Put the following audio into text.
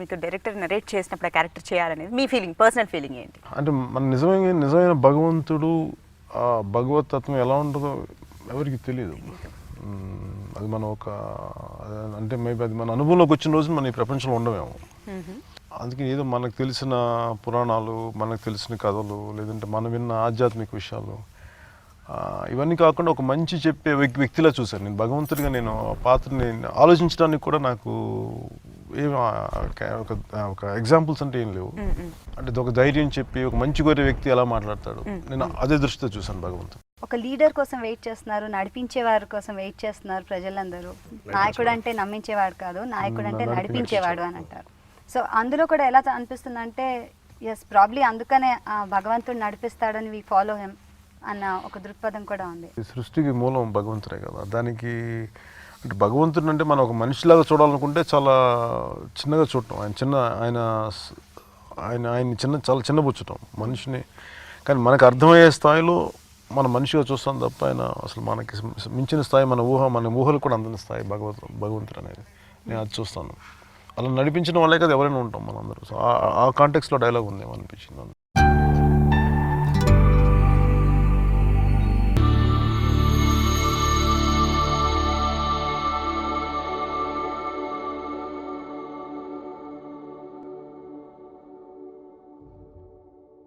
మీతో director narrate చేసినప్పుడు ఆ క్యారెక్టర్ చేయాలనేది మీ ఫీలింగ్ పర్సనల్ ఫీలింగ్ ఏంటి? అంటే మన నిజమైన నిజమైన భగవంతుడు ఆ భగవత్ తత్వం ఎలా ఉంటుందో ఎవరికి తెలియదు. అది మనం ఒక అంటే మేబీ అది మన అనుభవంలోకి వచ్చిన రోజు మన ఈ ప్రపంచంలో ఉండమేమో. అందుకే ఏదో మనకు తెలిసిన పురాణాలు మనకు తెలిసిన కథలు లేదంటే మనం విన్న ఆధ్యాత్మిక విషయాలు ఇవన్నీ కాకుండా ఒక మంచి చెప్పే వ్యక్తి వ్యక్తిలా చూశాను. నేను భగవంతుడిగా నేను పాత్రని ఆలోచించడానికి కూడా నాకు ఏం ఒక ఒక ఎగ్జాంపుల్స్ అంటే ఏం లేవు. అంటే ఒక ధైర్యం చెప్పి ఒక మంచి కోరే వ్యక్తి ఎలా మాట్లాడతాడు? నేను అదే దృష్టితో చూశాను భగవంతుడు. ఒక లీడర్ కోసం వెయిట్ చేస్తున్నారు నడిపించే వారి కోసం వెయిట్ చేస్తున్నారు ప్రజలందరూ. నాయకుడు అంటే నమ్మించేవాడు కాదు నాయకుడు అంటే నడిపించేవాడు అని అంటారు సో అందులో కూడా ఎలా అనిపిస్తుంది అంటే ఎస్ ప్రాబ్లీ అందుకనే భగవంతుడు నడిపిస్తాడని వి ఫాలో హెమ్ అన్న ఒక దృక్పథం కూడా ఉంది. సృష్టికి మూలం భగవంతుడే కదా. దానికి అంటే భగవంతుడు అంటే మనం ఒక మనిషిలాగా చూడాలనుకుంటే చాలా చిన్నగా చూడటం. ఆయన చిన్న ఆయన ఆయన ఆయన చిన్న చాలా చిన్నబుచ్చటం మనిషిని. కానీ మనకు అర్థమయ్యే స్థాయిలో మన మనిషిగా చూస్తాం తప్ప ఆయన అసలు మనకి మించిన స్థాయి మన ఊహ మన ఊహలు కూడా అందని స్థాయి భగవత్ భగవంతుడు అనేది నేను అది చూస్తాను. అలా నడిపించడం వల్లే కదా ఎవరైనా ఉంటాం మనందరూ. సో ఆ- ఆ కాంటెక్స్లో డైలాగ్ ఉంది అనిపించింది